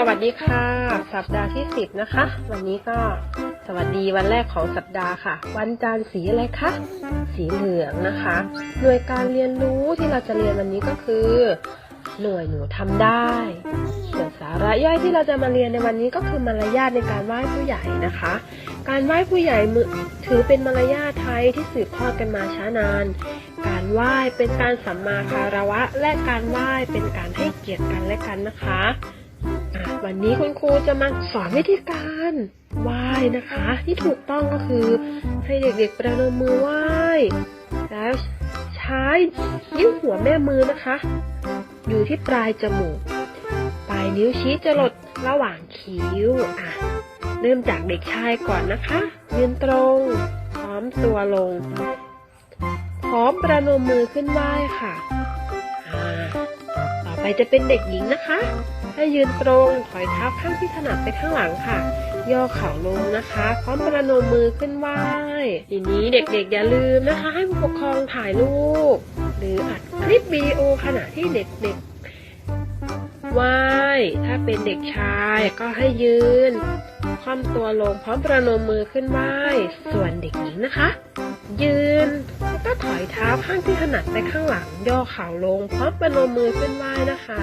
สวัสดีค่ะ สัปดาห์ที่10นะคะ วันนี้ก็สวัสดีวันแรกของสัปดาห์ค่ะ วันจันทร์สีอะไรคะสีเหลืองนะคะ หน่วยการเรียนรู้ที่เราจะเรียนวันนี้ก็คือ หน่วยหนูทำได้ส่วนสาระย่อยที่เราจะมาเรียนในวันนี้ก็คือมารยาทในการไหว้ผู้ใหญ่นะคะ การไหว้ผู้ใหญ่มือถือเป็นมารยาทไทยที่สืบทอดกันมาช้านาน การไหว้เป็นการสัมมาคารวะ และการไหว้เป็นการให้เกียรติกันและกันนะคะ วันนี้คุณครูจะมาสอนวิธีการไหว้นะคะ ที่ถูกต้องก็คือให้เด็กๆประนมมือไหว้แล้วใช้นิ้วหัวแม่มือนะคะ อยู่ที่ปลายจมูก ปลายนิ้วชี้จะหลดระหว่างคิ้วอะเริ่มจากเด็กชายก่อนนะคะยืนตรงพร้อมตัวลง พร้อมประนมมือขึ้นไหว้ค่ะ ต่อไปจะเป็นเด็กหญิงนะคะ ให้ยืนตรงถอยเท้าข้างที่ถนัดไปข้างหลังค่ะ ย่อเข่าลงนะคะ พร้อมประนมมือขึ้นไหว้ทีนี้เด็กๆอย่าลืมนะคะ ให้ผู้ปกครองถ่ายรูป หรืออัดคลิปวิดีโอขณะที่เด็กๆไหว้ถ้าเป็นเด็กชายก็ให้ยืนคว่ำตัวลงพร้อมประนมมือขึ้นไหว้ส่วนเด็กหญิงนะคะ ยืน ถอยเท้าข้างที่ถนัดไปข้างหลัง ย่อเข่าลงพร้อมประนมมือขึ้นไหว้นะคะ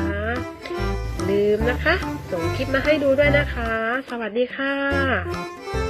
ลืมนะคะ ส่งคลิปมาให้ดูด้วยนะคะ สวัสดีค่ะ